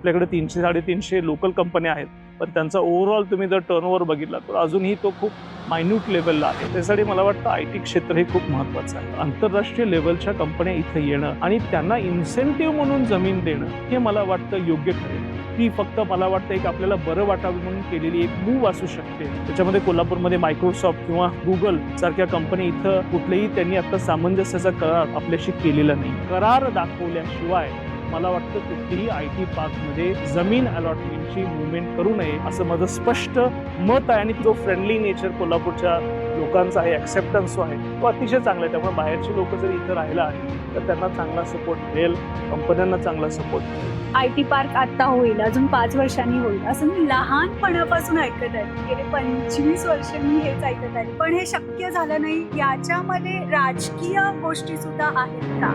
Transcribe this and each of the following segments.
आपल्याकडे तीनशे साडेतीनशे लोकल कंपन्या आहेत. पण त्यांचा ओव्हरऑल तुम्ही जर टर्नओव्हर बघितला तर अजूनही तो खूप मायन्यूट लेवलला आहे. त्यासाठी मला वाटतं आय टी क्षेत्र हे खूप महत्त्वाचं आहे. आंतरराष्ट्रीय लेवलच्या कंपन्या इथं येणं आणि त्यांना इन्सेंटिव्ह म्हणून जमीन देणं हे मला वाटतं योग्य ठरेल. ती फक्त मला वाटतं एक आपल्याला बरं वाटावं म्हणून केलेली एक मूव असू शकते. त्याच्यामध्ये कोल्हापूरमध्ये मायक्रोसॉफ्ट किंवा गुगल सारख्या कंपनी इथं कुठलेही त्यांनी आता सामंजस्याचा करार आपल्याशी केलेला नाही. करार दाखवल्याशिवाय मला वाटतं कुठलीही आय टी पार्कमध्ये जमीन अलॉटमेंटची मुवमेंट करू नये असं माझं स्पष्ट मत आहे. आणि जो फ्रेंडली नेचर कोल्हापूरच्या लोकांचा आहे ॲक्सेप्टन्स जो आहे तो अतिशय चांगला आहे. त्यामुळे बाहेरची लोक जर इथं राहिला आहे तर त्यांना चांगला सपोर्ट मिळेल. कंपन्यांना चांगला सपोर्ट मिळेल. आय टी पार्क आता होईल अजून पाच वर्षांनी होईल असं मी लहानपणापासून ऐकत आहे. गेले पंचवीस वर्ष मी हेच ऐकत आहे. पण हे शक्य झालं नाही याच्यामध्ये राजकीय गोष्टी सुद्धा आहेत का?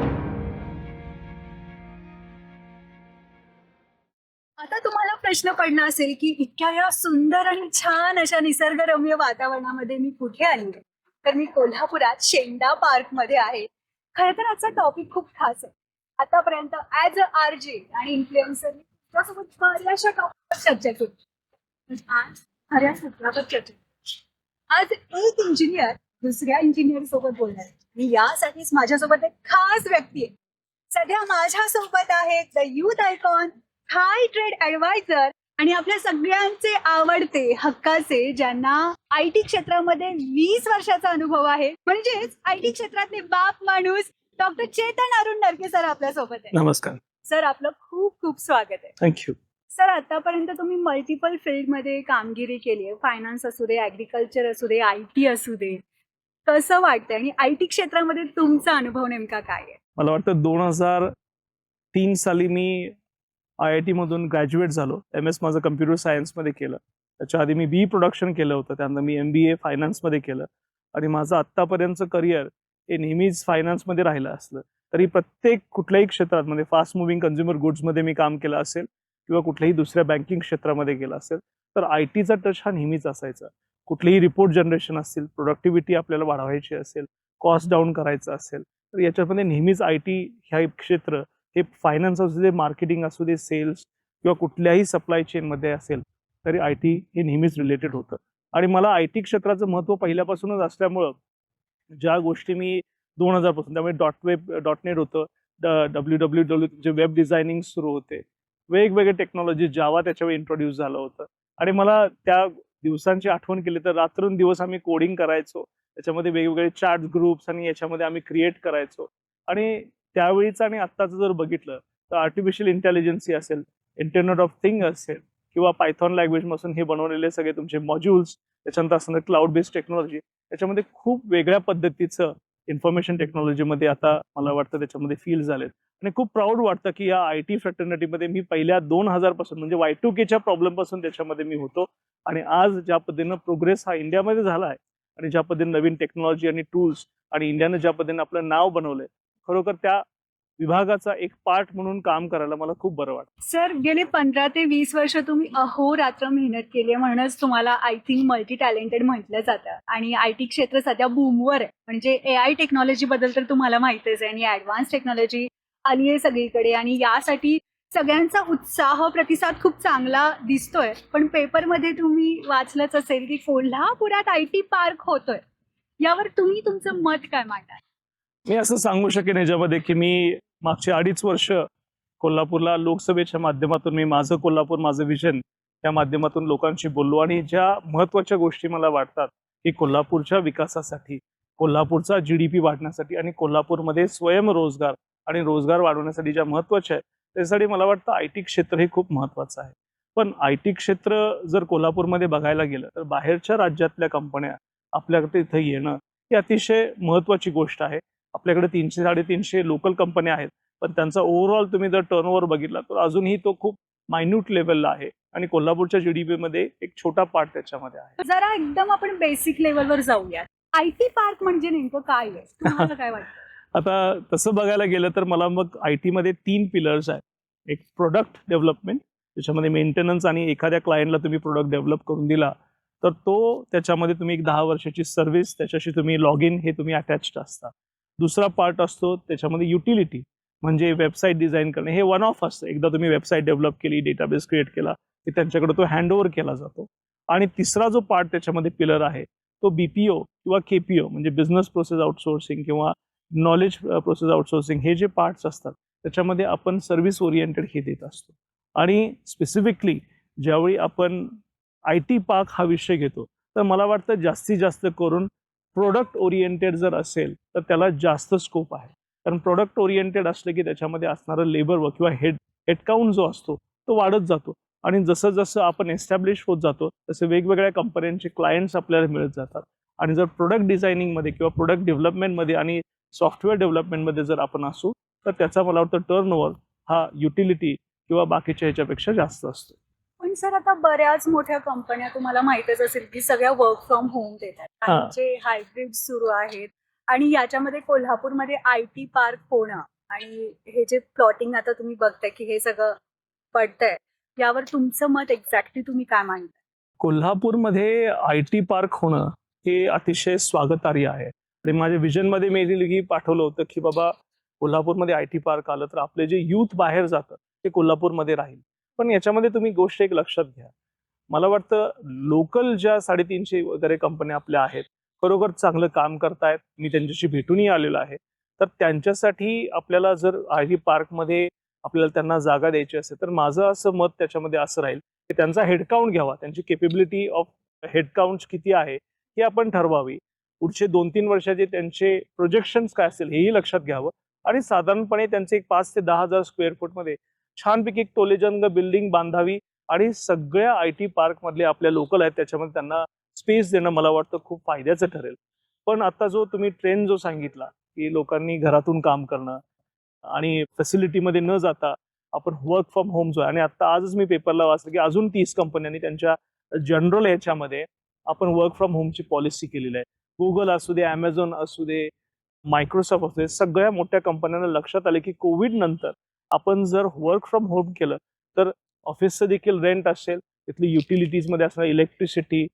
प्रश्न पडला असेल की इतक्या या सुंदर आणि छान अशा निसर्गरम्य वातावरणामध्ये मी कुठे आली तर मी कोल्हापुरात शेंडा पार्कमध्ये आहे. खर तर आजचा टॉपिक खूप खास आहे. आतापर्यंत ऍज अ आर जे आणि इन्फ्लुएन्सर त्यासोबत बऱ्याचशा टॉपिकवर चर्चा केली. आज खऱ्या सत्रावर चर्चा आज एक इंजिनियर दुसऱ्या इंजिनियर सोबत बोलणार आहे. आणि यासाठीच माझ्यासोबत एक खास व्यक्ती आहे. सध्या माझ्या सोबत आहेत the youth icon high trade advisor आणि आपल्या सगळ्यांचे आवडते हक्काचे ज्यांना आय टी क्षेत्रामध्ये वीस वर्षाचा अनुभव आहे. म्हणजेच आय टी क्षेत्रातले बाप माणूस डॉक्टर चेतन अरुण नरके सर आपल्यासोबत आहे नमस्कार. सर आपलं खूप खूप स्वागत आहे. थँक्यू सर आतापर्यंत तुम्ही मल्टिपल फील्डमध्ये कामगिरी केली आहे. फायनान्स असू दे ॲग्रिकल्चर असू दे आय टी असू दे. कसं वाटतंय? आणि आय टी क्षेत्रामध्ये तुमचा अनुभव नेमका काय आहे? मला वाटतं दोन हजार तीन साली मी आय आय टीमधून ग्रॅज्युएट झालो. एम एस माझं कम्प्युटर सायन्समध्ये केलं. त्याच्या आधी मी बी प्रोडक्शन केलं होतं. त्यानंतर मी एम बी ए फायनान्समध्ये केलं. आणि माझं आत्तापर्यंतचं करिअर हे नेहमीच फायनान्समध्ये राहिलं असलं. तरी प्रत्येक कुठल्याही क्षेत्रात म्हणजे फास्ट मुव्हिंग कन्झ्युमर गुड्समध्ये मी काम केलं असेल किंवा कुठल्याही दुसऱ्या बँकिंग क्षेत्रामध्ये गेलं असेल तर आय टीचा टच हा नेहमीच असायचा. कुठलेही रिपोर्ट जनरेशन असतील प्रोडक्टिव्हिटी आपल्याला वाढवायची असेल कॉस्ट डाऊन करायचं असेल तर याच्यामध्ये नेहमीच आय टी ह्या क्षेत्र हे फायनान्स असू दे मार्केटिंग असू दे सेल्स किंवा कुठल्याही सप्लाय चेनमध्ये असेल तरी आय टी हे नेहमीच रिलेटेड होतं. आणि मला आय टी क्षेत्राचं महत्त्व पहिल्यापासूनच असल्यामुळं ज्या गोष्टी मी दोन हजारपासून त्यामुळे डॉट वेब डॉट नेट होतं डब्ल्यू डब्ल्यू डब्ल्यू जे वेब डिझायनिंग सुरू होते. वेगवेगळे टेक्नॉलॉजी जावा त्याच्यावर इंट्रोड्यूस झालं होतं. आणि मला त्या दिवसांची आठवण केली तर रात्रंदिवस आम्ही कोडिंग करायचो. त्याच्यामध्ये वेगवेगळे चार्ट ग्रुप्स आणि याच्यामध्ये आम्ही क्रिएट करायचो. आणि त्यावेळीच आणि आत्ताचं जर बघितलं तर आर्टिफिशियल इंटेलिजन्सी असेल इंटरनेट ऑफ थिंग असेल किंवा पायथॉन लँग्वेजपासून हे बनवलेले सगळे तुमचे मॉड्यूल्स त्याच्यानंतर असणार क्लाउड बेस्ड टेक्नॉलॉजी त्याच्यामध्ये खूप वेगळ्या पद्धतीचं इन्फॉर्मेशन टेक्नॉलॉजीमध्ये आता मला वाटतं त्याच्यामध्ये फील झालेत. आणि खूप प्राऊड वाटतं की या आय टी फ्रॅटर्निटीमध्ये मी पहिल्या दोन हजारपासून म्हणजे वाय टू केच्या प्रॉब्लेमपासून त्याच्यामध्ये मी होतो. आणि आज ज्या पद्धतीनं प्रोग्रेस हा इंडियामध्ये झाला आहे आणि ज्या पद्धतीने नवीन टेक्नॉलॉजी आणि टूल्स आणि इंडियानं ज्या पद्धतीने आपलं नाव बनवलंय खरोखर त्या विभागाचा एक पार्ट म्हणून काम करायला मला खूप बरं वाटतं. सर गेले पंधरा ते वीस वर्ष तुम्ही अहोरात्र मेहनत केली आहे म्हणूनच तुम्हाला आय थिंक मल्टी टॅलेंटेड म्हटलं जातं. आणि आय टी क्षेत्र सध्या बूमवर आहे. म्हणजे ए आय टेक्नॉलॉजी बद्दल तर तुम्हाला माहितीच आहे आणि ऍडव्हान्स टेक्नॉलॉजी आली आहे सगळीकडे. आणि यासाठी सगळ्यांचा उत्साह प्रतिसाद खूप चांगला दिसतोय. पण पेपरमध्ये तुम्ही वाचलंच असेल की कोल्हापुरात आय टी पार्क होतोय. यावर तुम्ही तुमचं मत काय मांडा मी असं सांगू शकेन याच्यामध्ये की मी मागचे अडीच वर्ष कोल्हापूरला लोकसभेच्या माध्यमातून मी माझं कोल्हापूर माझं विजन त्या माध्यमातून लोकांशी बोललो आणि ज्या महत्त्वाच्या गोष्टी मला वाटतात की कोल्हापूरच्या विकासासाठी कोल्हापूरचा जी डी पी वाढण्यासाठी आणि कोल्हापूरमध्ये स्वयंरोजगार आणि रोजगार वाढवण्यासाठी ज्या महत्त्वाच्या आहेत त्यासाठी मला वाटतं आय टी क्षेत्र हे खूप महत्वाचं आहे. पण आय टी क्षेत्र जर कोल्हापूरमध्ये बघायला गेलं तर बाहेरच्या राज्यातल्या कंपन्या आपल्याकडे इथं येणं ही अतिशय महत्वाची गोष्ट आहे. आपल्याकडे तीनशे साडेतीनशे लोकल कंपन्या आहेत. पण त्यांचा ओव्हरऑल तुम्ही जर टर्नओव्हर बघितला तर अजूनही तो खूप मायन्यूट लेवलला आहे. आणि कोल्हापूरच्या जीडीपी मध्ये एक छोटा पार्ट त्याच्यामध्ये आहे. जरा एकदम आपण बेसिक लेवलवर जाऊयात. आय टी पार्क म्हणजे नेमकं काय आहे? तुम्हाला काय वाटतं? आता तसं बघायला गेलं तर मला मग आय टीमध्ये तीन पिलर्स आहेत. एक प्रोडक्ट डेव्हलपमेंट त्याच्यामध्ये मेंटेनन्स आणि एखाद्या क्लायंटला तुम्ही प्रोडक्ट डेव्हलप करून दिला तर तो त्याच्यामध्ये तुम्ही एक दहा वर्षाची सर्व्हिस त्याच्याशी तुम्ही लॉग इन हे तुम्ही अटॅच्ड असता. दुसरा पार्ट असतो त्याच्यामध्ये युटिलिटी म्हणजे वेबसाईट डिझाईन करणे. हे वन ऑफ असतं एकदा तुम्ही वेबसाईट डेव्हलप केली डेटाबेस क्रिएट केला की त्यांच्याकडे तो हँडओव्हर केला जातो. आणि तिसरा जो पार्ट त्याच्यामध्ये पिलर आहे तो बीपीओ किंवा केपीओ म्हणजे बिझनेस प्रोसेस आउटसोर्सिंग किंवा नॉलेज प्रोसेस आउटसोर्सिंग हे जे पार्ट्स असतात त्याच्यामध्ये आपण सर्व्हिस ओरिएंटेड हे देत असतो. आणि स्पेसिफिकली ज्यावेळी आपण आय टी पार्क हा विषय घेतो तर मला वाटतं जास्तीत जास्त करून प्रोडक्ट ओरिएंटेड जर असेल तर त्याला जास्त स्कोप आहे. कारण प्रोडक्ट ओरिएंटेड असलं की त्याच्यामध्ये असणारं लेबर वर्क किंवा हेड हेडकाउंट जो असतो तो वाढत जातो. आणि जसं जसं आपण एस्टॅब्लिश होत जातो तसे वेगवेगळ्या कंपन्यांचे क्लायंट्स आपल्याला मिळत जातात. आणि जर प्रोडक्ट डिझायनिंगमध्ये किंवा प्रोडक्ट डेव्हलपमेंटमध्ये आणि सॉफ्टवेअर डेव्हलपमेंटमध्ये जर आपण असू तर त्याचा मला वाटतं टर्न ओव्हर हा युटिलिटी किंवा बाकीच्या ह्याच्यापेक्षा जास्त असतो. सर आता बऱ्याच मोठ्या कंपन्या तुम्हाला माहितच असेल की सगळ्या वर्क फ्रॉम होम देतात. हा. हायब्रिड सुरू आहेत. आणि याच्यामध्ये कोल्हापूरमध्ये आय टी पार्क होणं आणि हे जे प्लॉटिंग आता तुम्ही बघताय की हे सगळं पडतंय यावर तुमचं मत एक्झॅक्टली तुम्ही काय मांडताय? कोल्हापूरमध्ये आय टी पार्क होणं हे अतिशय स्वागतार्ह आहे. आणि माझ्या विजनमध्ये मी की पाठवलं होतं की बाबा कोल्हापूरमध्ये आय टी पार्क आलं तर आपले जे युथ बाहेर जातं ते कोल्हापूरमध्ये राहील. पण याच्यामध्ये तुम्ही गोष्ट एक लक्षात घ्या. मला वाटतं लोकल ज्या साडेतीनशे वगैरे कंपन्या आपल्या आहेत खरोखर चांगलं काम करतायत मी त्यांच्याशी भेटूनही आलेलो आहे. तर त्यांच्यासाठी आपल्याला जर आय टी पार्कमध्ये आपल्याला त्यांना जागा द्यायची असेल तर माझं असं मत त्याच्यामध्ये असं राहील की त्यांचा हेडकाउंट घ्यावा. त्यांची केपेबिलिटी ऑफ हेडकाउंट किती आहे हे आपण ठरवावी. पुढचे दोन तीन वर्षाचे त्यांचे प्रोजेक्शन्स काय असेल हेही लक्षात घ्यावं. आणि साधारणपणे त्यांचे एक पाच ते दहा हजार स्क्वेअर फूटमध्ये छानपैकी एक टोलेजंग बिल्डिंग बांधावी आणि सगळ्या आय टी पार्क मधले आपल्या लोकल आहेत त्याच्यामध्ये त्यांना स्पेस देणं मला वाटतं खूप फायद्याचं ठरेल. पण आता जो तुम्ही ट्रेंड जो सांगितला की लोकांनी घरातून काम करणं आणि फॅसिलिटीमध्ये न जाता आपण वर्क फ्रॉम होम जो आहे आणि आता आजच मी पेपरला वाचलं की अजून तीस कंपन्यांनी त्यांच्या जनरल याच्यामध्ये आपण वर्क फ्रॉम होमची पॉलिसी केलेली आहे. गुगल असू दे ॲमेझॉन असू दे मायक्रोसॉफ्ट असू दे सगळ्या मोठ्या कंपन्यांना लक्षात आले की कोविड नंतर आपण जर वर्क फ्रॉम होम केलं तर ऑफिसचं देखील रेंट असेल तिथली युटिलिटीजमध्ये असणारी इलेक्ट्रिसिटी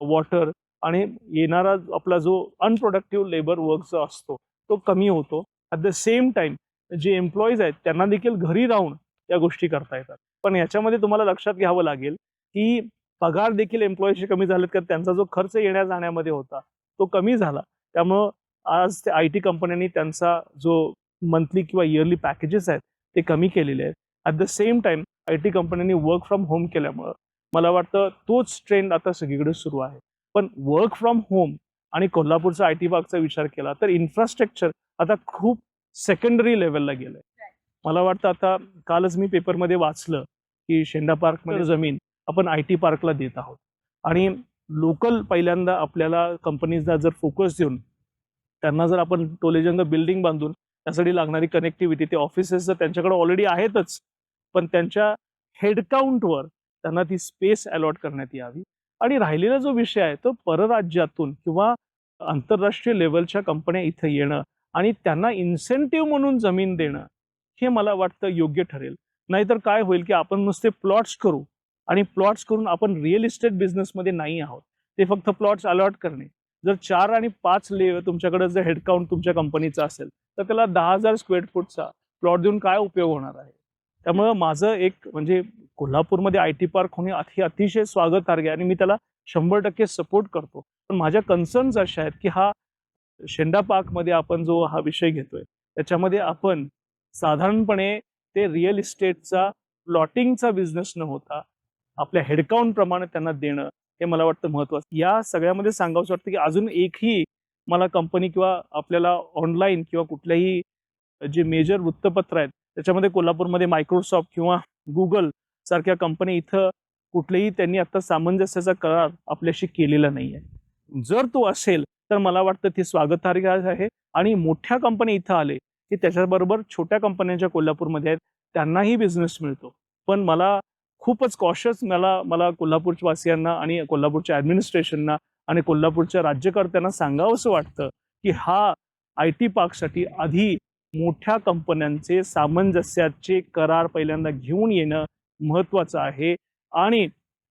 वॉटर आणि येणारा आपला जो अनप्रोडक्टिव्ह लेबर वर्क जो असतो तो कमी होतो. ॲट द सेम टाइम जे एम्प्लॉईज आहेत त्यांना देखील घरी राहून या गोष्टी करता येतात. पण याच्यामध्ये तुम्हाला लक्षात घ्यावं लागेल की पगार देखील एम्प्लॉईजचे कमी झालेत कारण त्यांचा जो खर्च येण्या जाण्यामध्ये होता तो कमी झाला. त्यामुळं आज ते आय टी कंपन्यांनी त्यांचा जो मंथली किंवा इयरली पॅकेजेस आहेत ते कमी केलेले आहेत. At the same time I T कंपन्यांनी वर्क फ्रॉम होम केल्यामुळं मला वाटतं तोच ट्रेंड आता सगळीकडे सुरू आहे. पण वर्क फ्रॉम होम आणि कोल्हापूरचा आय टी पार्कचा विचार केला तर इन्फ्रास्ट्रक्चर आता खूप सेकंडरी लेवलला गेलंय. मला वाटतं आता कालच मी पेपरमध्ये वाचलं की शेंडा पार्कमध्ये जमीन आपण आय टी पार्कला देत आहोत. आणि लोकल पहिल्यांदा आपल्याला कंपनीजला जर फोकस देऊन त्यांना जर आपण टोलेजंग बिल्डिंग बांधून त्यासाठी लागणारी कनेक्टिव्हिटी ते ऑफिसेस तर त्यांच्याकडे ऑलरेडी आहेतच पण त्यांच्या हेडकाउंटवर त्यांना ती स्पेस अलॉट करण्यात यावी. आणि राहिलेला जो विषय आहे तो परराज्यातून किंवा आंतरराष्ट्रीय लेवलच्या कंपन्या इथं येणं आणि त्यांना इन्सेंटिव्ह म्हणून जमीन देणं हे मला वाटतं योग्य ठरेल. नाहीतर काय होईल की आपण नुसते प्लॉट्स करू आणि प्लॉट्स करून आपण रिअल इस्टेट बिझनेसमध्ये नाही आहोत. ते फक्त प्लॉट्स अलॉट करणे. जर चार आणि पाच ले तुमच्याकडे जर हेडकाउंट तुमच्या कंपनीचा असेल तर त्याला दहा हजार स्क्वेअर फूटचा प्लॉट देऊन काय उपयोग होणार आहे? त्यामुळं माझं एक म्हणजे कोल्हापूरमध्ये आय टी पार्क होणे अति अतिशय स्वागतार्ह आहे आणि मी त्याला शंभर टक्के सपोर्ट करतो. पण माझ्या कन्सर्न्स अशा आहेत की हा शेंडा पार्कमध्ये आपण जो हा विषय घेतोय त्याच्यामध्ये आपण साधारणपणे ते रिअल इस्टेटचा प्लॉटिंगचा बिझनेस न होता आपल्या हेडकाउंट प्रमाणे त्यांना देणं हे मला वाटतं महत्वाचं. या सगळ्यामध्ये सांगावंसं वाटतं की अजून एकही मला कंपनी किंवा आपल्याला ऑनलाईन किंवा कुठल्याही जे मेजर वृत्तपत्र आहेत त्याच्यामध्ये कोल्हापूरमध्ये मायक्रोसॉफ्ट किंवा गुगल सारख्या कंपनी इथं कुठलेही त्यांनी आता सामंजस्याचा करार आपल्याशी केलेला नाही आहे जर तो असेल तर मला वाटतं ती स्वागतार्ह आहे आणि मोठ्या कंपनी इथं आले की त्याच्याबरोबर छोट्या कंपन्यांच्या कोल्हापूरमध्ये आहेत त्यांनाही बिझनेस मिळतो. पण मला खूपच कॉशस मला मला कोल्हापूरच्या वासियांना आणि कोल्हापूरच्या ॲडमिनिस्ट्रेशनना आणि कोल्हापूरच्या राज्यकर्त्यांना सांगावंसं वाटतं की हा आय टी पार्कसाठी आधी मोठ्या कंपन्यांचे सामंजस्याचे करार पहिल्यांदा घेऊन येणं महत्त्वाचं आहे. आणि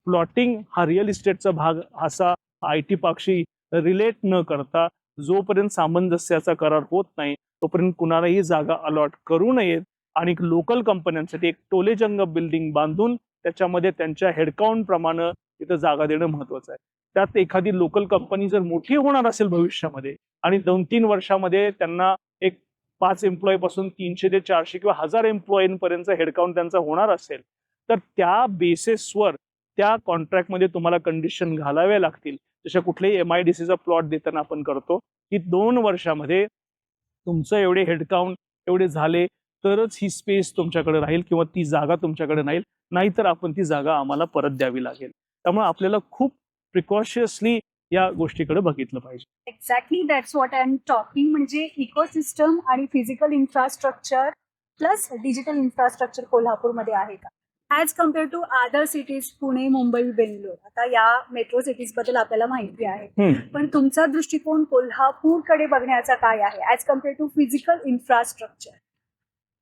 प्लॉटिंग हा रिअल इस्टेटचा भाग असा आय टी पार्कशी रिलेट न करता जोपर्यंत सामंजस्याचा करार होत नाही तोपर्यंत कुणालाही जागा अलॉट करू नयेत. आणि लोकल कंपन्यांसाठी एक टोलेजंग बिल्डिंग बांधून त्याच्यामध्ये त्यांच्या हेडकाउंट प्रमाणे तिथं जागा देणं महत्वाचं आहे. त्यात एखादी लोकल कंपनी जर मोठी होणार असेल भविष्यामध्ये आणि दोन तीन वर्षामध्ये त्यांना एक पाच एम्प्लॉई पासून तीनशे ते चारशे किंवा हजार एम्प्लॉईपर्यंत हेडकाउंट त्यांचा होणार असेल तर त्या बेसिसवर त्या कॉन्ट्रॅक्टमध्ये तुम्हाला कंडिशन घालाव्या लागतील. जशा कुठल्याही एम आय डी सीचा प्लॉट देताना आपण करतो की दोन वर्षामध्ये तुमचं एवढे हेडकाउंट एवढे झाले तरच ही स्पेस तुमच्याकडे राहील किंवा ती जागा तुमच्याकडे राहील नाहीतर आपण ती जागा आम्हाला परत द्यावी लागेल. त्यामुळे आपल्याला खूप प्रिकॉशियसली या गोष्टीकडे बघितलं पाहिजे. Exactly that's what I am talking म्हणजे इकोसिस्टम आणि physical infrastructure plus digital infrastructure कोल्हापूरमध्ये आहे का? As compare to other cities Pune Mumbai Bangalore आता या मेट्रो सिटीजबद्दल आपल्याला माहिती आहे. पण तुमचा दृष्टिकोन कोल्हापूरकडे बघण्याचा काय आहे as compare to physical infrastructure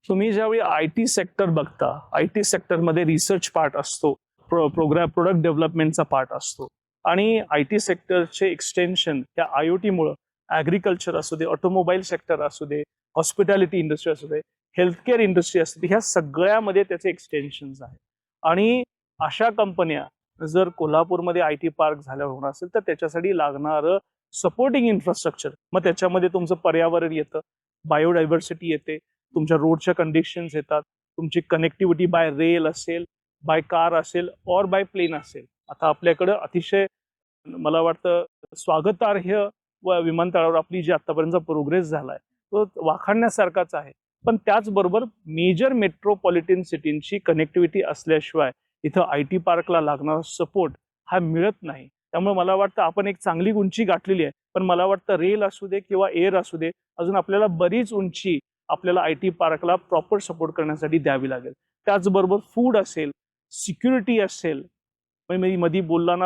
तुम्ही ज्यावेळी आय टी सेक्टर बघता आय टी सेक्टरमध्ये रिसर्च पार्ट असतो प्रो प्रोग्राम प्रोडक्ट डेव्हलपमेंटचा पार्ट असतो. आणि आय टी सेक्टरचे एक्सटेन्शन त्या आय ओ टीमुळं ॲग्रिकल्चर असू दे ऑटोमोबाईल सेक्टर असू दे हॉस्पिटॅलिटी इंडस्ट्री असू दे हेल्थकेअर इंडस्ट्री असू दे ह्या सगळ्यामध्ये त्याचे एक्सटेन्शन्स आहेत. आणि अशा कंपन्या जर कोल्हापूरमध्ये आय टी पार्क झाल्या होणार असेल तर त्याच्यासाठी लागणारं सपोर्टिंग इन्फ्रास्ट्रक्चर मग त्याच्यामध्ये तुमचं पर्यावरण येतं बायोडायव्हर्सिटी येते तुमच्या रोडच्या कंडिशन्स येतात तुमची कनेक्टिव्हिटी बाय रेल असेल बाय कार असेल और बाय प्लेन असेल आता आपल्याकडं अतिशय मला वाटतं स्वागतार्ह व विमानतळावर आपली जी आतापर्यंत प्रोग्रेस झालाय तो वाखाणण्यासारखाच आहे. पण त्याचबरोबर मेजर मेट्रोपॉलिटन सिटींची कनेक्टिव्हिटी असल्याशिवाय इथं आय टी पार्कला लागणारा सपोर्ट हा मिळत नाही. त्यामुळे मला वाटतं आपण एक चांगली उंची गाठलेली आहे. पण मला वाटतं रेल असू दे किंवा एअर असू दे अजून आपल्याला बरीच उंची आपल्याला आय टी पार्कला प्रॉपर सपोर्ट करण्यासाठी द्यावी लागेल. त्याचबरोबर फूड असेल सिक्युरिटी असेल म्हणजे मी मधी बोलताना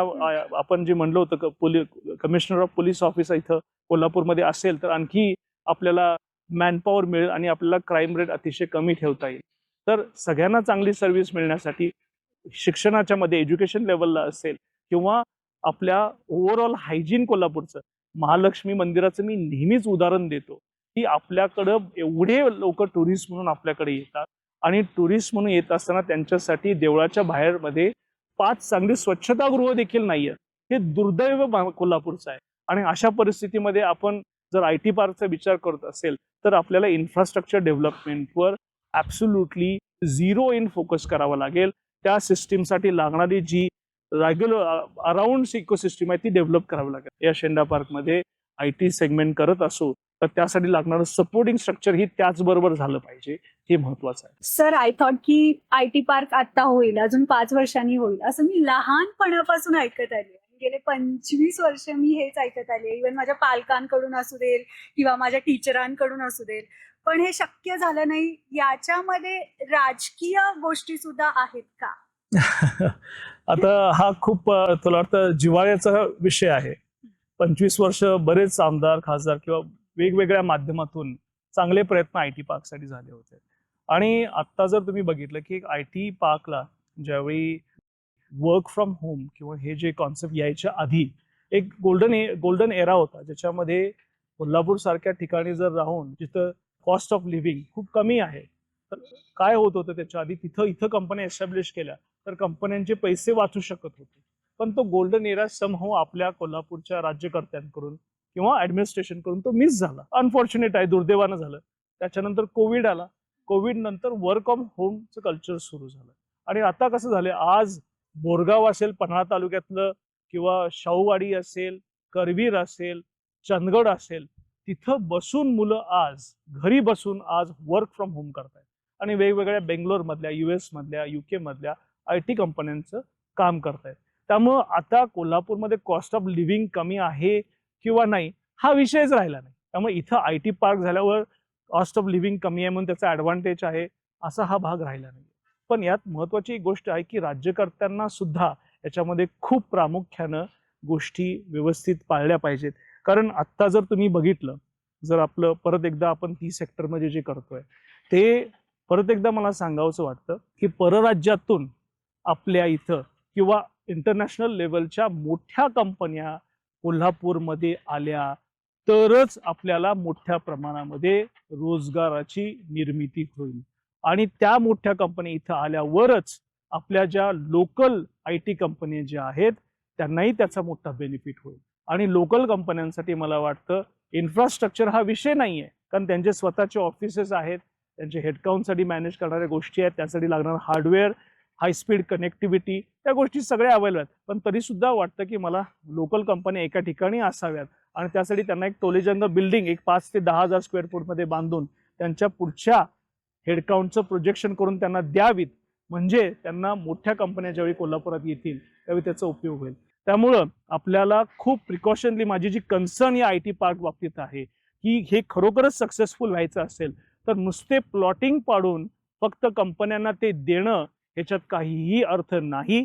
आपण जे म्हणलं होतं क- पोली कमिशनर ऑफ पोलीस ऑफिस इथं कोल्हापूरमध्ये असेल तर आणखी आपल्याला मॅनपॉवर मिळेल आणि आपल्याला क्राईम रेट अतिशय कमी ठेवता येईल. तर सगळ्यांना चांगली सर्व्हिस मिळण्यासाठी शिक्षणाच्या मध्ये एज्युकेशन लेवलला असेल किंवा आपल्या ओव्हरऑल हायजीन कोल्हापूरचं महालक्ष्मी मंदिराचं मी नेहमीच उदाहरण देतो की आपल्याकडं एवढे लोक टुरिस्ट म्हणून आपल्याकडे येतात आणि टुरिस्ट म्हणून येत असताना त्यांच्यासाठी देवळाच्या बाहेरमध्ये पाच चांगली स्वच्छतागृह देखील नाही आहेत हे दुर्दैव कोल्हापूरचं आहे. आणि अशा परिस्थितीमध्ये आपण जर आय टी पार्कचा विचार करत असेल तर आपल्याला इन्फ्रास्ट्रक्चर डेव्हलपमेंटवर ॲब्सोल्युटली झिरो इन फोकस करावा लागेल. त्या सिस्टीमसाठी लागणारी जी रेग्युलर अराउंड इकोसिस्टीम आहे ती डेव्हलप करावी लागेल. या शेंडा पार्कमध्ये आय टी सेगमेंट करत असो तर त्यासाठी लागणारं सपोर्टिंग स्ट्रक्चर ही त्याचबरोबर झालं पाहिजे हे महत्वाचं आहे. सर आय थॉट की आय टी पार्क आता होईल अजून पाच वर्षांनी होईल असं मी लहानपणापासून ऐकत आले गेले पंचवीस वर्ष मी हेच ऐकत आले इवन माझ्या पालकांकडून असू देल किंवा माझ्या टीचरांकडून असू देल. पण हे शक्य झालं नाही याच्यामध्ये राजकीय गोष्टी सुद्धा आहेत का? आता हा खूप तुला वाटतं जिव्हाळ्याचा विषय आहे. पंचवीस वर्ष बरेच आमदार खासदार किंवा वेगवेगळ्या माध्यमातून चांगले प्रयत्न आय टी पार्कसाठी झाले होते. आणि आत्ता जर तुम्ही बघितलं की एक आय टी पार्कला ज्यावेळी वर्क फ्रॉम होम किंवा हे जे कॉन्सेप्ट यायच्या आधी एक गोल्डन ए गोल्डन एरा होता ज्याच्यामध्ये कोल्हापूर सारख्या ठिकाणी जर राहून जिथं कॉस्ट ऑफ लिव्हिंग खूप कमी आहे तर काय होत होतं त्याच्या आधी? तिथं इथं कंपन्या एस्टॅब्लिश केल्या तर कंपन्यांचे पैसे वाचू शकत होते पण तो गोल्डन एरा समहाऊ आपल्या कोल्हापूरच्या राज्यकर्त्यांकडून किंवा ऍडमिनिस्ट्रेशनकडून तो मिस झाला. अनफॉर्च्युनेट आहे दुर्दैवानं झालं. त्याच्यानंतर कोविड आला. कोविड नंतर वर्क ऑफ होमचं कल्चर सुरू झालं. आणि आता कसं झालं आज बोरगाव असेल पन्हाळा तालुक्यातलं किंवा शाहूवाडी असेल करवीर असेल चंदगड असेल तिथं बसून मुलं आज घरी बसून आज वर्क फ्रॉम होम करतायत. आणि वेगवेगळ्या बेंगलोरमधल्या यू एसमधल्या यू केमधल्या आय टी कंपन्यांचं काम करतायत. त्यामुळं आता कोल्हापूरमध्ये कॉस्ट ऑफ लिव्हिंग कमी आहे किंवा नाही हा विषयच राहिला नाही. त्यामुळे इथं आय टी पार्क झाल्यावर कॉस्ट ऑफ लिव्हिंग कमी आहे म्हणून त्याचा ॲडव्हान्टेज आहे असा हा भाग राहिला नाही. पण यात महत्त्वाची एक गोष्ट आहे की राज्यकर्त्यांना सुद्धा याच्यामध्ये खूप प्रामुख्यानं गोष्टी व्यवस्थित पाळल्या पाहिजेत. कारण आत्ता जर तुम्ही बघितलं जर आपलं परत एकदा आपण ती सेक्टरमध्ये जे करतोय ते परत एकदा मला सांगावंसं वाटतं की परराज्यातून आपल्या इथं किंवा इंटरनॅशनल लेवलच्या मोठ्या कंपन्या कोल्हापूरमध्ये आल्या तरच आपल्याला मोठ्या प्रमाणामध्ये रोजगाराची निर्मिती होईल. आणि त्या मोठ्या कंपनी इथं आल्यावरच आपल्या ज्या लोकल आय टी कंपनी ज्या आहेत त्यांनाही त्याचा मोठा बेनिफिट होईल. आणि लोकल कंपन्यांसाठी मला वाटतं इन्फ्रास्ट्रक्चर हा विषय नाही आहे कारण त्यांचे स्वतःचे ऑफिसेस आहेत त्यांचे हेडकाउंटसाठी मॅनेज करणाऱ्या गोष्टी आहेत त्यासाठी लागणारं हार्डवेअर हाय स्पीड कनेक्टिव्हिटी त्या गोष्टी सगळ्या अवेलेबल आहेत. पण तरीसुद्धा वाटतं की मला लोकल कंपन्या एका ठिकाणी असाव्यात. आणि त्यासाठी त्यांना एक टोलेजंग बिल्डिंग एक पाच ते दहा हजार स्क्वेअर फूटमध्ये बांधून त्यांच्या पुढच्या हेडकाउंटचं प्रोजेक्शन करून त्यांना द्यावीत. म्हणजे त्यांना मोठ्या कंपन्या ज्यावेळी कोल्हापुरात येतील त्यावेळी त्याचा उपयोग होईल. त्यामुळं आपल्याला खूप प्रिकॉशनली माझी जी कन्सर्न या आय टी पार्क बाबतीत आहे की हे खरोखरच सक्सेसफुल व्हायचं असेल तर नुसते प्लॉटिंग पाडून फक्त कंपन्यांना ते देणं ह्याच्यात काहीही अर्थ नाही.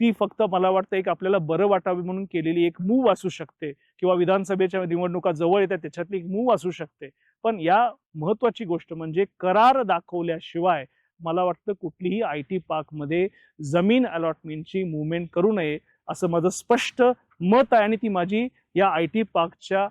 ती फक्त मला वाटतं एक आपल्याला बरं वाटावी म्हणून केलेली एक मूव असू शकते. किंवा विधानसभेच्या निवडणुका जवळ येतात त्याच्यातली एक मूव असू शकते. पण या महत्वाची गोष्ट म्हणजे करार दाखवल्याशिवाय मला वाटतं कुठलीही आय टी पार्कमध्ये जमीन अलॉटमेंटची मुवमेंट करू नये असं माझं स्पष्ट मत आहे आणि ती माझी या आय टी पार्कच्या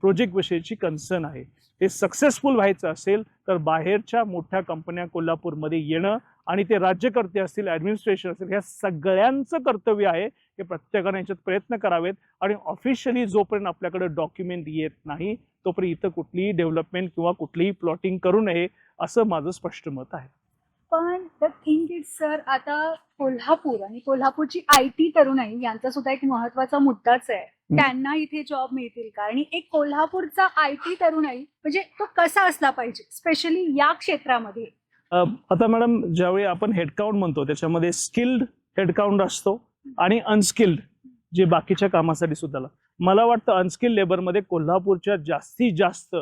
प्रोजेक्टविषयीची कन्सर्न आहे. ते सक्सेसफुल व्हायचं असेल तर बाहेरच्या मोठ्या कंपन्या कोल्हापूरमध्ये येणं आणि ते राज्यकर्ते असतील ॲडमिनिस्ट्रेशन असेल ह्या सगळ्यांचं कर्तव्य आहे की प्रत्येकाने याच्यात प्रयत्न करावेत आणि ऑफिशियली जोपर्यंत आपल्याकडे डॉक्युमेंट येत नाही तोपर्यंत इथं कुठलीही डेव्हलपमेंट किंवा कुठलीही प्लॉटिंग करू नये असं माझं स्पष्ट मत आहे. पण द थिंग इज सर आता कोल्हापूर आणि कोल्हापूरची आय टी तरुणाई यांचा सुद्धा एक महत्त्वाचा मुद्दाच आहे. त्यांना इथे जॉब मिळतील का? आणि एक कोल्हापूरचा आय टी तरुणाई म्हणजे तो कसा असला पाहिजे? स्पेशली या क्षेत्रामध्ये. आता मॅडम ज्यावेळी आपण हेडकाउंट म्हणतो त्याच्यामध्ये स्किल्ड हेडकाउंट असतो आणि अनस्किल्ड जे बाकीच्या कामासाठी सुद्धा. ला- मला वाटतं अनस्किल्ड लेबरमध्ये कोल्हापूरच्या जास्तीत जास्त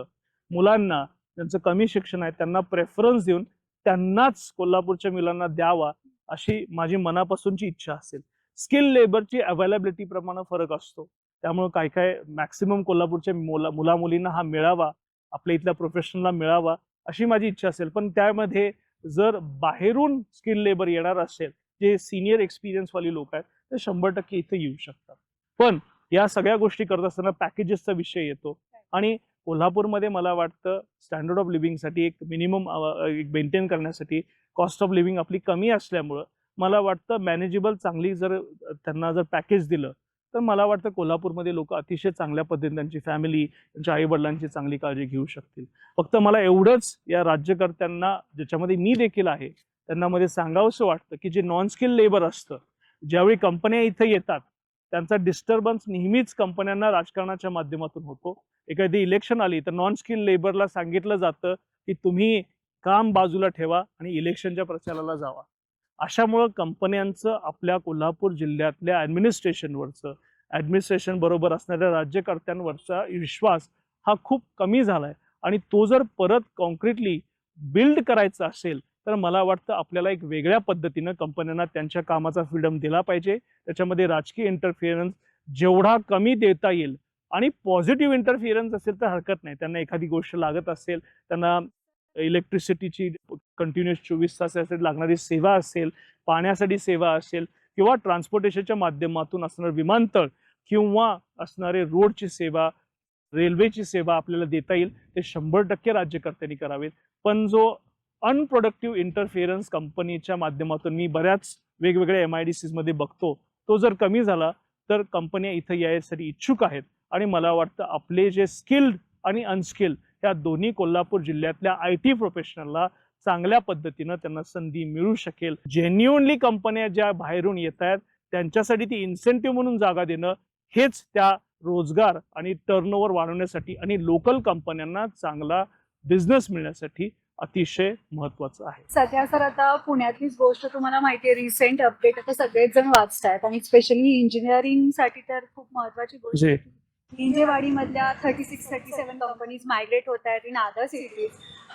मुलांना ज्यांचं कमी शिक्षण आहे त्यांना प्रेफरन्स देऊन त्यांनाच कोल्हापूरच्या मुलांना द्यावा अशी माझी मनापासूनची इच्छा असेल. स्किल लेबरची अवेलेबिलिटी प्रमाणे फरक असतो. त्यामुळे काय काय मॅक्सिमम कोल्हापूरच्या मुला मुलामुलींना हा मिळावा आपल्या इथल्या प्रोफेशनला मिळावा अशी माझी इच्छा असेल. पण त्यामध्ये जर बाहेरून स्किल लेबर येणार असेल जे सिनियर एक्सपिरियन्सवाली लोक आहेत ते शंभर टक्के इथे येऊ शकतात. पण या सगळ्या गोष्टी करत असताना पॅकेजेसचा विषय येतो. आणि कोल्हापूरमध्ये मला वाटतं स्टँडर्ड ऑफ लिव्हिंगसाठी एक मिनिमम एक मेंटेन करण्यासाठी कॉस्ट ऑफ लिव्हिंग आपली कमी असल्यामुळं मला वाटतं मॅनेजेबल चांगली जर त्यांना जर पॅकेज दिलं तर मला वाटतं कोल्हापूरमध्ये लोक अतिशय चांगल्या पद्धतीने त्यांची फॅमिली त्यांच्या आईवडिलांची चांगली काळजी घेऊ शकतील. फक्त मला एवढंच या राज्यकर्त्यांना ज्याच्यामध्ये मी देखील आहे त्यांना मध्ये सांगावंसं वाटतं की जे नॉन स्किल लेबर असतं ज्यावेळी कंपन्या इथे येतात त्यांचा डिस्टर्बन्स नेहमीच कंपन्यांना राजकारणाच्या माध्यमातून होतो. एखादी इलेक्शन आली तर नॉन स्किल लेबरला सांगितलं जातं की तुम्ही काम बाजूला ठेवा आणि इलेक्शनच्या प्रचाराला जावा. अशामुळं कंपन्यांचं आपल्या कोल्हापूर जिल्ह्यातल्या ॲडमिनिस्ट्रेशनवरचं ॲडमिनिस्ट्रेशन बरोबर असणाऱ्या राज्यकर्त्यांवरचा विश्वास हा खूप कमी झाला आहे आणि तो जर परत कॉन्क्रीटली बिल्ड करायचा असेल तर मला वाटतं आपल्याला एक वेगळ्या पद्धतीनं कंपन्यांना त्यांच्या कामाचा फ्रीडम दिला पाहिजे. त्याच्यामध्ये राजकीय इंटरफिअरन्स जेवढा कमी देता येईल आणि पॉझिटिव्ह इंटरफिअरन्स असेल तर हरकत नाही. त्यांना एखादी गोष्ट लागत असेल त्यांना इलेक्ट्रिसिटीची कंटिन्युअस चोवीस तास असेल लागणारी सेवा असेल पाण्यासाठी सेवा असेल किंवा ट्रान्सपोर्टेशनच्या माध्यमातून असणारं विमानतळ किंवा असणारे रोडची सेवा रेल्वेची सेवा आपल्याला देता येईल ते शंभर टक्के राज्यकर्त्यांनी करावेत. पण जो अनप्रोडक्टिव्ह इंटरफिअरन्स कंपनीच्या माध्यमातून मी बऱ्याच वेगवेगळ्या एम आय डी सीजमध्ये बघतो तो जर कमी झाला तर कंपन्या इथं यायसाठी इच्छुक आहेत. आणि मला वाटतं आपले जे स्किल्ड आणि अनस्किल्ड या दोन्ही कोल्हापूर जिल्ह्यातल्या आय टी प्रोफेशनलला चांगल्या पद्धतीनं त्यांना संधी मिळू शकेल. जेन्युअनली कंपन्या ज्या बाहेरून येत आहेत त्यांच्यासाठी ती इन्सेंटिव्ह म्हणून जागा देणं हेच त्या रोजगार आणि टर्नओव्हर वाढवण्यासाठी आणि लोकल कंपन्यांना चांगला बिझनेस मिळण्यासाठी अतिशय महत्वाचं आहे. सध्या सर आता पुण्यातलीच गोष्ट तुम्हाला माहिती आहे रिसेंट अपडेट आता सगळेच जण वाचतायत आणि स्पेशली इंजिनिअरिंगसाठी तर खूप महत्वाची गोष्ट जे हिंजेवाडी मधल्या thirty six thirty seven companies migrate होत आहेत इन अदर सिटीज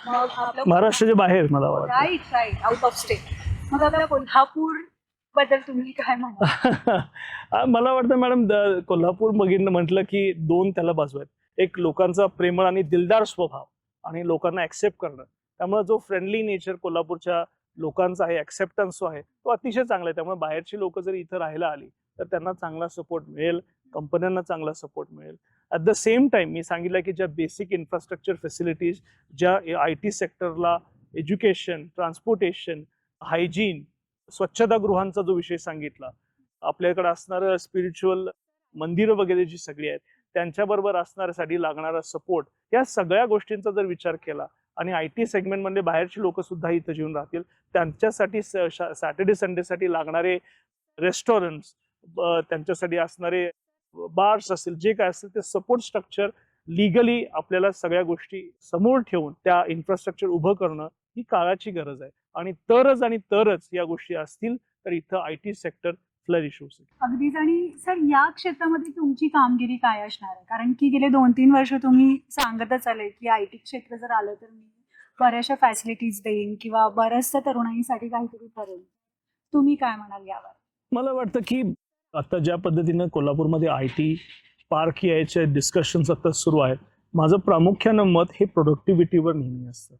मग आपलं महाराष्ट्राच्या बाहेर मला वाटतं. Right right out of state मग आपल्या कोल्हापूरबद्दल तुम्ही काय म्हणता आ, मला वाटतं मॅडम द- कोल्हापूर बघितलं म्हटलं की दोन त्याला बाजू आहेत. एक लोकांचा प्रेमळ आणि दिलदार स्वभाव आणि लोकांना ऍक्सेप्ट करणं. त्यामुळे जो फ्रेंडली नेचर कोल्हापूरच्या लोकांचा आहे ऍक्सेप्टन्स जो आहे तो अतिशय चांगला आहे. त्यामुळे बाहेरची लोक जर इथं राहायला आली तर त्यांना चांगला सपोर्ट मिळेल. कंपन्यांना चांगला सपोर्ट मिळेल. ॲट द सेम टाइम मी सांगितलं की ज्या बेसिक इन्फ्रास्ट्रक्चर फॅसिलिटीज ज्या आय टी सेक्टरला एज्युकेशन ट्रान्सपोर्टेशन हायजीन स्वच्छतागृहांचा जो विषय सांगितला आपल्याकडे असणारं स्पिरिच्युअल मंदिरं वगैरे जी सगळी आहेत त्यांच्याबरोबर असणाऱ्यासाठी लागणारा सपोर्ट या सगळ्या गोष्टींचा जर विचार केला आणि आय टी सेगमेंटमध्ये बाहेरची लोक सुद्धा इथं येऊन राहतील त्यांच्यासाठी सॅटर्डे संडेसाठी लागणारे रेस्टॉरंट्स त्यांच्यासाठी असणारे बार्स असतील जे काय असेल ते सपोर्ट स्ट्रक्चर लिगली आपल्याला सगळ्या गोष्टी समोर ठेवून त्या इन्फ्रास्ट्रक्चर उभं करणं ही काळाची गरज आहे. आणि तरच आणि तरच या गोष्टी असतील तर इथं आय टी सेक्टर फ्लरिश होऊ शकेल. अगदीच. आणि सर या क्षेत्रामध्ये तुमची कामगिरी काय असणार आहे? कारण की गेले दोन तीन वर्ष तुम्ही सांगतच आले की आय टी क्षेत्र जर आलं तर मी बऱ्याचशा फॅसिलिटीज देईन किंवा बऱ्याचशा तरुणाईसाठी काहीतरी करेन. तुम्ही काय म्हणाल यावर? मला वाटतं की आता ज्या पद्धतीनं कोल्हापूरमध्ये आय टी पार्क यायचे डिस्कशन्स आता सुरू आहेत. माझं प्रामुख्यानं मत हे प्रोडक्टिव्हिटीवर नेहमी असतं.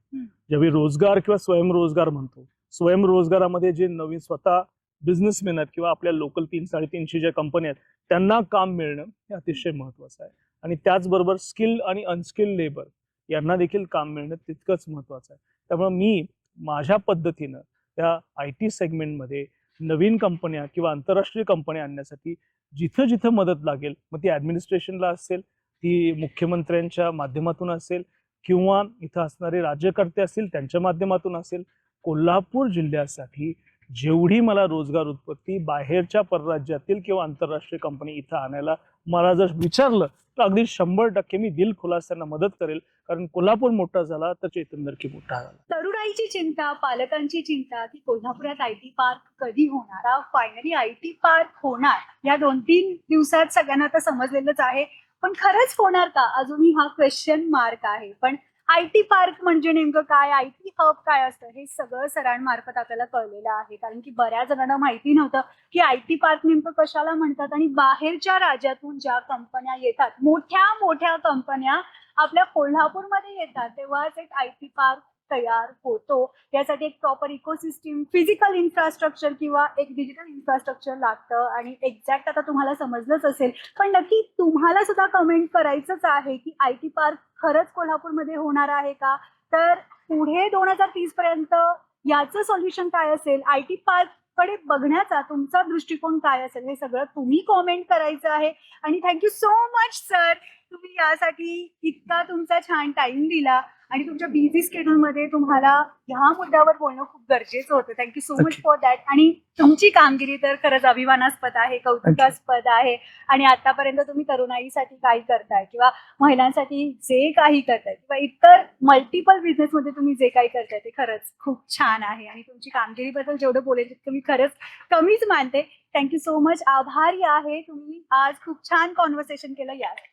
ज्यावेळी रोजगार किंवा स्वयंरोजगार म्हणतो स्वयंरोजगारामध्ये जे नवीन स्वतः बिझनेसमॅन आहेत किंवा आपल्या लोकल तीन साडेतीनशे ज्या कंपन्या आहेत त्यांना काम मिळणं हे अतिशय महत्त्वाचं आहे. आणि त्याचबरोबर स्किल आणि अनस्किल्ड लेबर यांना देखील काम मिळणं तितकंच महत्त्वाचं आहे. त्यामुळे मी माझ्या पद्धतीनं त्या आय टी सेगमेंटमध्ये नवीन कंपन्या किंवा आंतरराष्ट्रीय कंपन्या आणण्यासाठी जिथं जिथं मदत लागेल मग ती ॲडमिनिस्ट्रेशनला असेल ती मुख्यमंत्र्यांच्या माध्यमातून असेल किंवा इथं असणारे राज्यकर्ते असतील त्यांच्या माध्यमातून असेल कोल्हापूर जिल्ह्यासाठी जेवढी मला रोजगार उत्पत्ती बाहेरच्या परराज्यातील किंवा आंतरराष्ट्रीय कंपनी इथं आणायला मला जर विचारलं तर अगदी शंभर टक्के मी दिल खुलास त्यांना मदत करेल. कारण कोल्हापूर मोठा झाला तर चेतनदरकी मोठा झाला. तरुणाईची चिंता पालकांची चिंता की कोल्हापुरात आय टी पार्क कधी होणार? फायनली आय टी पार्क होणार. या दोन तीन दिवसात सगळ्यांना आता समजलेलंच आहे. पण खरंच होणार का? अजूनही हा क्वेश्चन मार्क आहे. पण आय टी पार्क म्हणजे नेमकं काय? आय टी हब काय असतं? हे सगळं सरांमार्फत आपल्याला कळलेलं आहे. कारण की बऱ्याच जणांना माहिती नव्हतं की आय टी पार्क नेमकं कशाला म्हणतात आणि बाहेरच्या राज्यातून ज्या कंपन्या येतात मोठ्या मोठ्या कंपन्या आपल्या कोल्हापूरमध्ये येतात तेव्हाच एक आय टी पार्क तयार होतो. यासाठी एक प्रॉपर इकोसिस्टीम फिजिकल इन्फ्रास्ट्रक्चर किंवा एक डिजिटल इन्फ्रास्ट्रक्चर लागतं. आणि एक्झॅक्ट आता तुम्हाला समजलंच असेल पण नक्की तुम्हाला सुद्धा कमेंट करायचंच आहे की आय टी पार्क खरंच कोल्हापूरमध्ये होणार आहे का? तर पुढे दोन हजार तीस पर्यंत याचं सोल्युशन काय असेल? आय टी पार्ककडे बघण्याचा तुमचा दृष्टिकोन काय असेल? हे सगळं तुम्ही कॉमेंट करायचं आहे. आणि थँक्यू सो मच सर तुम्ही यासाठी इतका तुमचा छान टाइम दिला. आणि तुमच्या बिझी स्केड्यूलमध्ये तुम्हाला ह्या मुद्द्यावर बोलणं खूप गरजेचं होतं. Thank you so much. For that आणि तुमची कामगिरी तर खरंच अभिमानास्पद आहे कौतुकास्पद आहे. आणि आतापर्यंत तुम्ही तरुणाईसाठी काही करताय किंवा महिलांसाठी जे काही करताय किंवा इतर मल्टिपल बिझनेसमध्ये तुम्ही जे काही करताय ते खरंच खूप छान आहे. आणि तुमची कामगिरीबद्दल जेवढं बोलेल तितकं मी खरंच कमीच मानते. थँक्यू सो मच आभारी आहे. तुम्ही आज खूप छान कॉन्व्हर्सेशन केलं यासाठी